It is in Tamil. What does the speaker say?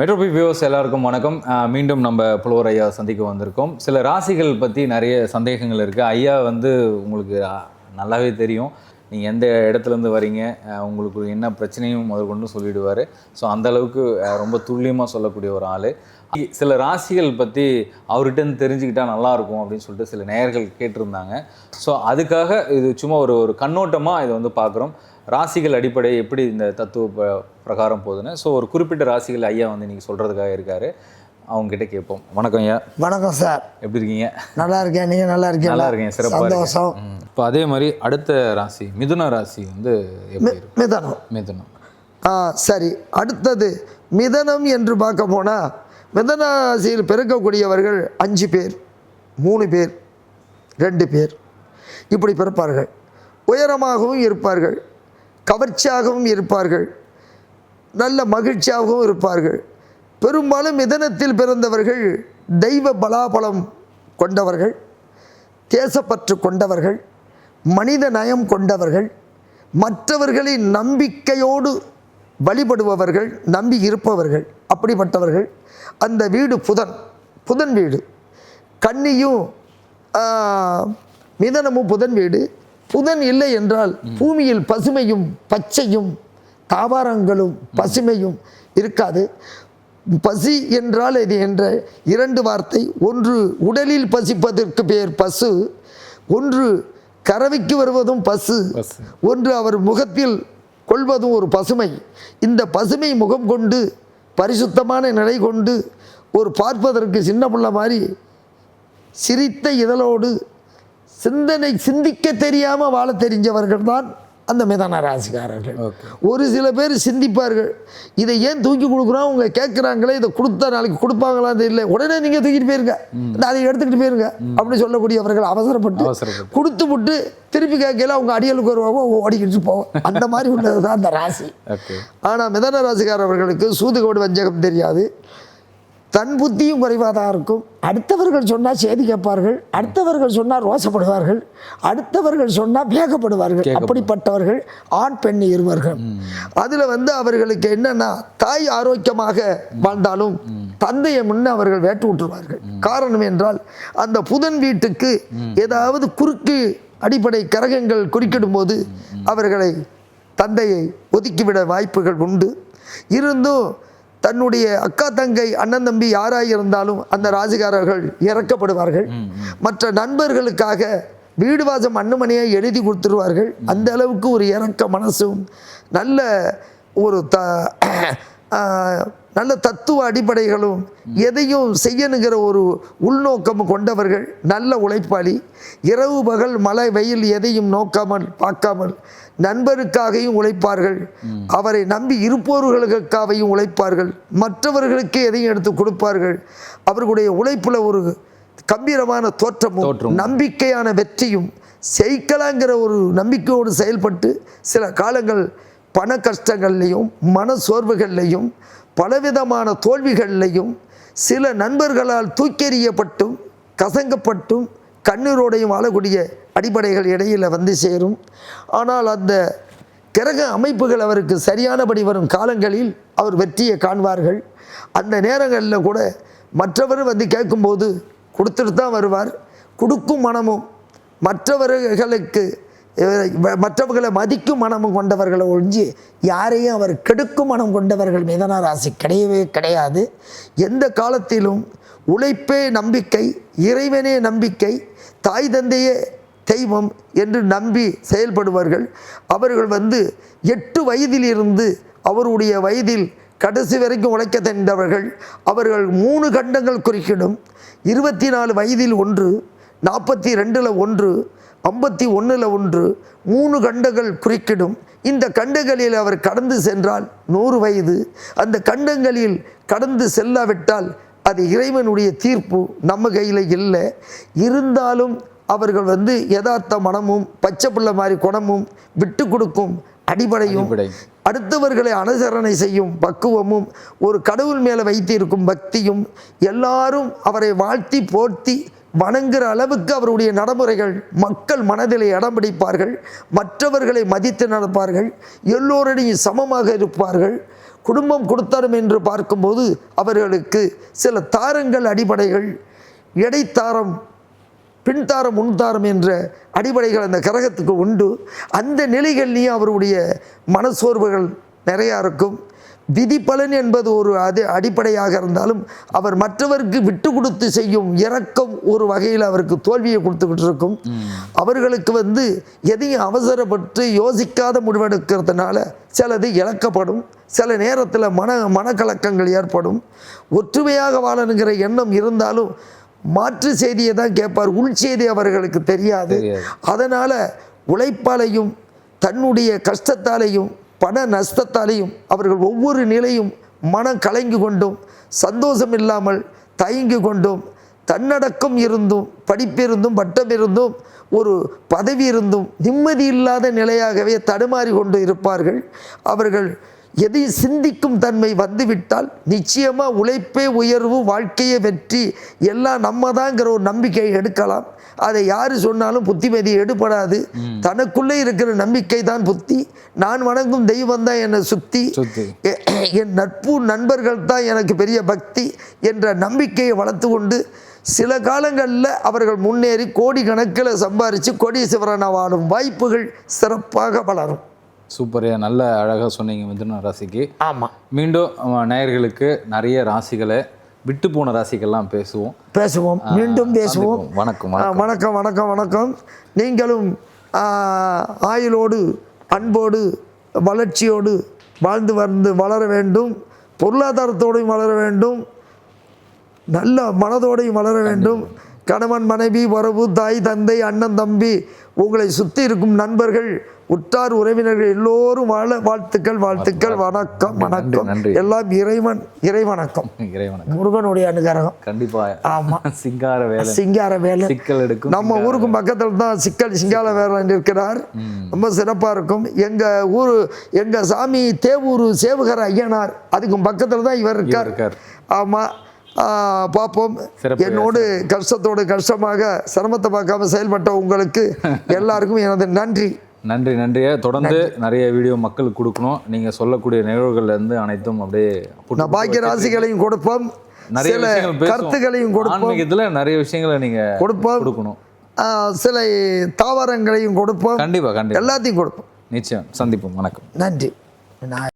மெட்ரோபி வியூவர்ஸ் எல்லாருக்கும் வணக்கம். மீண்டும் நம்ம புலவர் ஐயா சந்திக்க வந்திருக்கோம். சில ராசிகள் பற்றி நிறைய சந்தேகங்கள் இருக்குது ஐயா வந்து உங்களுக்கு நல்லாவே தெரியும். நீங்கள் எந்த இடத்துலேருந்து வரீங்க? உங்களுக்கு என்ன பிரச்சனையும் முதற்கொண்டு சொல்லிடுவார். ஸோ அந்தளவுக்கு ரொம்ப துல்லியமாக சொல்லக்கூடிய ஒரு ஆள். சில ராசிகள் பற்றி அவர்கிட்ட தெரிஞ்சுக்கிட்டா நல்லா இருக்கும் அப்படின்னு சொல்லிட்டு சில நேயர்கள் கேட்டிருந்தாங்க. ஸோ அதுக்காக இது சும்மா ஒரு ஒரு கண்ணோட்டமாக இதை வந்து பார்க்குறோம் ராசிகள் அடிப்படை எப்படி இந்த தத்துவ பிரகாரம் போகுதுன்னு? ஸோ ஒரு குறிப்பிட்ட ராசிகள் ஐயா வந்து நீங்கள் சொல்கிறதுக்காக இருக்காரு. அவங்க கிட்ட கேட்போம். வணக்கம் ஐயா. வணக்கம் சார். எப்படி இருக்கீங்க? நல்லா இருக்கேன். நீங்கள் நல்லா இருக்கீங்க நல்லா இருக்கேன். சிறப்பாக சந்தோஷம். இப்போ அதே மாதிரி அடுத்த ராசி மிதுன ராசி வந்து மிதனம். மிதுனம். ஆ சரி. அடுத்தது மிதனம் என்று பார்க்க போனால் மிதனராசியில் பிறக்கக்கூடியவர்கள் அஞ்சு பேர் மூணு பேர் ரெண்டு பேர். இப்படி பிறப்பார்கள். உயரமாகவும் இருப்பார்கள். கவர்ச்சியாகவும் இருப்பார்கள். நல்ல மகிழ்ச்சியாகவும் இருப்பார்கள். பெரும்பாலும் மிதனத்தில் பிறந்தவர்கள் தெய்வ பலாபலம் கொண்டவர்கள் தேசப்பற்று கொண்டவர்கள் மனித நயம் கொண்டவர்கள் மற்றவர்களின் நம்பிக்கையோடு வழிபடுபவர்கள் நம்பி இருப்பவர்கள் அப்படிப்பட்டவர்கள். அந்த வீடு புதன் புதன் வீடு. கன்னியும் மிதனமும் புதன் வீடு. புதன் இல்லை என்றால் பூமியில் பசுமையும் பச்சையும் தாவரங்களும் பசுமையும் இருக்காது. பசி என்றால் இது என்ற இரண்டு வார்த்தை. ஒன்று உடலில் பசிப்பதற்கு பெயர் பசு. ஒன்று கறவைக்கு வருவதும் பசு. ஒன்று அவர் முகத்தில் கொள்வதும் ஒரு பசுமை. இந்த பசுமை முகம் கொண்டு பரிசுத்தமான நிலை கொண்டு ஒரு பார்ப்பதற்கு சின்ன பிள்ளை மாதிரி சிரித்த இதழோடு சிந்தனை சிந்திக்க தெரியாமல் வாழ தெரிஞ்சவர்கள் தான் அந்த மிதன ராசிக்காரர்கள். ஒரு சில பேர் சிந்திப்பார்கள். இதை ஏன் தூக்கி கொடுக்குறோம்? அவங்க கேட்குறாங்களே இதை கொடுத்தா நாளைக்கு கொடுப்பாங்களான்னு தெரியல. உடனே நீங்கள் தூக்கிட்டு போயிருங்க. அதை எடுத்துக்கிட்டு போயிருங்க. அப்படி சொல்லக்கூடியவர்கள் அவசரப்பட்டு கொடுத்து விட்டு திருப்பி கேட்கல அவங்க அடியலுக்கு வருவாங்க ஓடிக்கிட்டு போவோம் அந்த மாதிரி உள்ளது தான் அந்த ராசி. ஆனால் மிதன ராசிக்காரர்களுக்கு சூதுகோடு வஞ்சகம் தெரியாது. தன் புத்தியும் குறைவாக தான் இருக்கும். அடுத்தவர்கள் சொன்னால் சேதி கேட்பார்கள். அடுத்தவர்கள் சொன்னால் ரோசப்படுவார்கள். அடுத்தவர்கள் சொன்னால் வேகப்படுவார்கள் அப்படிப்பட்டவர்கள் ஆண் பெண் இருவர்கள். அதில் வந்து அவர்களுக்கு என்னன்னா தாய் ஆரோக்கியமாக வாழ்ந்தாலும் தந்தையை முன்ன அவர்கள் வேட்டு விட்டுருவார்கள். காரணம் என்றால் அந்த புதன் வீட்டுக்கு ஏதாவது குறுக்கு அடிப்படை கரகங்கள் குறுக்கிடும் போது அவர்களை தந்தையை ஒதுக்கிவிட வாய்ப்புகள் உண்டு. இருந்தும் தன்னுடைய அக்கா தங்கை அண்ணன் தம்பி யாராக இருந்தாலும் அந்த ராசிகாரர்கள் இறக்கப்படுவார்கள். மற்ற நண்பர்களுக்காக வீடு வாசம் அண்ணுமணியை எழுதி கொடுத்துருவார்கள். அந்த அளவுக்கு ஒரு இறக்க மனசும் நல்ல ஒரு த நல்ல தத்துவ அடிப்படைகளும் எதையும் செய்யணுங்கிற ஒரு உள்நோக்கம் கொண்டவர்கள் நல்ல உழைப்பாளி இரவு பகல் மழை வெயில் எதையும் நோக்காமல் பார்க்காமல் நண்பருக்காகவும் உழைப்பார்கள். அவரை நம்பி இருப்பவர்களுக்காகவும் உழைப்பார்கள். மற்றவர்களுக்கு எதையும் எடுத்து கொடுப்பார்கள். அவர்களுடைய உழைப்புல ஒரு கம்பீரமான தோற்றமும் தோற்றம். நம்பிக்கையான வெற்றியும் செய்கலாங்கிற ஒரு நம்பிக்கையோடு செயல்பட்டு சில காலங்கள் பண கஷ்டங்கள்லையும் மன சோர்வுகள்லையும் பலவிதமான தோல்விகள்லையும் சில நண்பர்களால் தூக்கெறியப்பட்டும் கசங்கப்பட்டும் கண்ணீரோடையும் வாழக்கூடிய அடிப்படைகள் இடையில் வந்து சேரும். ஆனால் அந்த கிரக அமைப்புகள் அவருக்கு சரியானபடி வரும் காலங்களில் அவர் வெற்றியை காண்பார்கள். அந்த நேரங்களில் கூட மற்றவர் வந்து கேட்கும்போது கொடுத்துட்டு தான் வருவார். கொடுக்கும் மனமும் மற்றவர்களுக்கு மற்றவர்களை மதிக்கும் மனமும் கொண்டவர்களை ஒழிஞ்சு யாரையும் அவர் கெடுக்கும் மனம் கொண்டவர்கள் மிதன ராசி கிடையவே கிடையாது. எந்த காலத்திலும் உழைப்பே நம்பிக்கை இறைவனே நம்பிக்கை தாய் தந்தையே தெய்வம் என்று நம்பி செயல்படுவார்கள். அவர்கள் வந்து எட்டு வயதிலிருந்து அவருடைய வயதில் கடைசி வரைக்கும் உழைக்க தெரிந்தவர்கள் அவர்கள் மூணு கண்டங்கள் குறிக்கிடும். இருபத்தி நாலு வயதில் ஒன்று நாற்பத்தி ரெண்டில் ஒன்று ஐம்பத்தி ஒன்றில் ஒன்று மூணு கண்டங்கள் குறுக்கிடும். இந்த கண்டங்களில் அவர் கடந்து சென்றால் நூறு வயது. அந்த கண்டங்களில் கடந்து செல்லாவிட்டால் அது இறைவனுடைய தீர்ப்பு நம்ம கையில் இல்லை. இருந்தாலும் அவர்கள் வந்து யதார்த்த மனமும் பச்சை பிள்ளை மாதிரி குணமும் விட்டு கொடுக்கும் அடிப்படையும். அடிப்படை. அடுத்தவர்களை அனுசரணை செய்யும் பக்குவமும் ஒரு கடவுள் மேலே வைத்திருக்கும் பக்தியும் எல்லாரும் அவரை வாழ்த்தி போர்த்தி வணங்குற அளவுக்கு அவருடைய நடைமுறைகள் மக்கள் மனதிலே இடம் பிடிப்பார்கள் மற்றவர்களை மதித்து நடப்பார்கள் எல்லோருடையும் சமமாக இருப்பார்கள். குடும்பம் கொடுத்தரும் என்று பார்க்கும்போது அவர்களுக்கு சில தாரங்கள் அடிப்படைகள் இடைத்தாரம் பின்தாரம் முன்தாரம் என்ற அடிப்படைகள் அந்த கிரகத்துக்கு உண்டு. அந்த நிலைகள்லேயும் அவருடைய மனசோர்வுகள் நிறையா இருக்கும். விதி பலன் என்பது ஒரு அது அடிப்படையாக இருந்தாலும் அவர் மற்றவருக்கு விட்டு கொடுத்து செய்யும் இரக்கம் ஒரு வகையில் அவருக்கு தோல்வியை கொடுத்துக்கிட்டு இருக்கும் அவர்களுக்கு வந்து எதையும் அவசரப்பட்டு யோசிக்காத முடிவெடுக்கிறதுனால சிலது இழக்கப்படும். சில நேரத்தில் மன மனக்கலக்கங்கள் ஏற்படும். ஒற்றுமையாக வாழணுங்கிற எண்ணம் இருந்தாலும் மாற்று செய்தியை தான் கேட்பார். உள் செய்தி அவர்களுக்கு தெரியாது. அதனால் உழைப்பாலையும் தன்னுடைய கஷ்டத்தாலையும் பண நஷ்டத்தாலையும் அவர்கள் ஒவ்வொரு நிலையும் மனம் கலங்கி கொண்டும் சந்தோஷம் இல்லாமல் தயங்கி கொண்டும் தன்னடக்கம் இருந்தும் படிப்பிருந்தும் பட்டம் இருந்தும் ஒரு பதவி இருந்தும் நிம்மதி இல்லாத நிலையாகவே தடுமாறி கொண்டு இருப்பார்கள். அவர்கள் எதை சிந்திக்கும் தன்மை வந்துவிட்டால் நிச்சயமாக உழைப்பே உயர்வு வாழ்க்கையே வெற்றி எல்லாம் நம்ம தாங்கிற ஒரு நம்பிக்கை எடுக்கலாம். அதை யார் சொன்னாலும் புத்திமதி எடுபடாது. தனக்குள்ளே இருக்கிற நம்பிக்கை தான் புத்தி. நான் வணங்கும் தெய்வம் தான் என்னை சுத்தி. என் நட்பு நண்பர்கள் தான் எனக்கு பெரிய பக்தி என்ற நம்பிக்கையை வளர்த்து கொண்டு சில காலங்களில் அவர்கள் முன்னேறி கோடி கணக்கில் சம்பாரித்து கோடீஸ்வரனை வாழும் வாய்ப்புகள் சிறப்பாக வளரும். சூப்பரையா நல்ல அழகாக சொன்னீங்க மிதுன ராசிக்கு. ஆமாம் மீண்டும் நேயர்களுக்கு நிறைய ராசிகளை விட்டு போன ராசிகள்லாம் பேசுவோம். பேசுவோம். மீண்டும் பேசுவோம். வணக்கம் வணக்கம். வணக்கம் வணக்கம் நீங்களும் ஆயுளோடு அன்போடு வளர்ச்சியோடு வாழ்ந்து வந்து வளர வேண்டும். பொருளாதாரத்தோடையும் வளர வேண்டும். நல்ல மனதோடையும் வளர வேண்டும். கணவன் மனைவி உறவு தாய் தந்தை அண்ணன் தம்பி உங்களை சுற்றி இருக்கும் நண்பர்கள் உற்றார் உறவினர்கள் எல்லோரும் வாழ வாழ்த்துக்கள் வாழ்த்துக்கள் வணக்கம் வணக்கம். எல்லாம் இறைவன் இறைவணக்கம். இறைவனுக்கு முருகனுடைய அனுகிரகம். கண்டிப்பா. ஆமா. சிங்கார வேலை சிங்கார வேலை சிக்கல் எடுக்கும் நம்ம ஊருக்கும் பக்கத்தில் தான் சிக்கல் சிங்கால வேலன் இருக்கிறார். ரொம்ப சிறப்பாக இருக்கும். எங்கள் ஊர் எங்கள் சாமி தேவூர் சேவகர் ஐயனார் அதுக்கும் பக்கத்தில் தான் இவர் இருக்கார். இருக்கார். ஆமாம் பார்ப்போம். என்னோடு கஷ்டத்தோடு கஷ்டமாக சிரமத்தை பார்க்காம செயல்பட்ட உங்களுக்கு எல்லாருக்கும் எனது நன்றி. நன்றி நன்றியா தொடர்ந்து நிறைய வீடியோ மக்களுக்கு கொடுக்கணும். நீங்க சொல்லக்கூடிய நிகழ்வுகள்ல இருந்து அனைத்தும் அப்படியே நான் பாக்கிய ராசிகளையும் கொடுப்போம். நிறைய. கருத்துக்களையும் கொடுப்போம். ஆன்மீகத்துல நிறைய விஷயங்களை நீங்க கொடுப்போம். கொடுக்கணும். சில தாவரங்களையும் கொடுப்போம். கண்டிப்பா கண்டிப்பா. எல்லாத்தையும் கொடுப்போம். நிச்சயம். சந்திப்போம். வணக்கம். நன்றி. நான்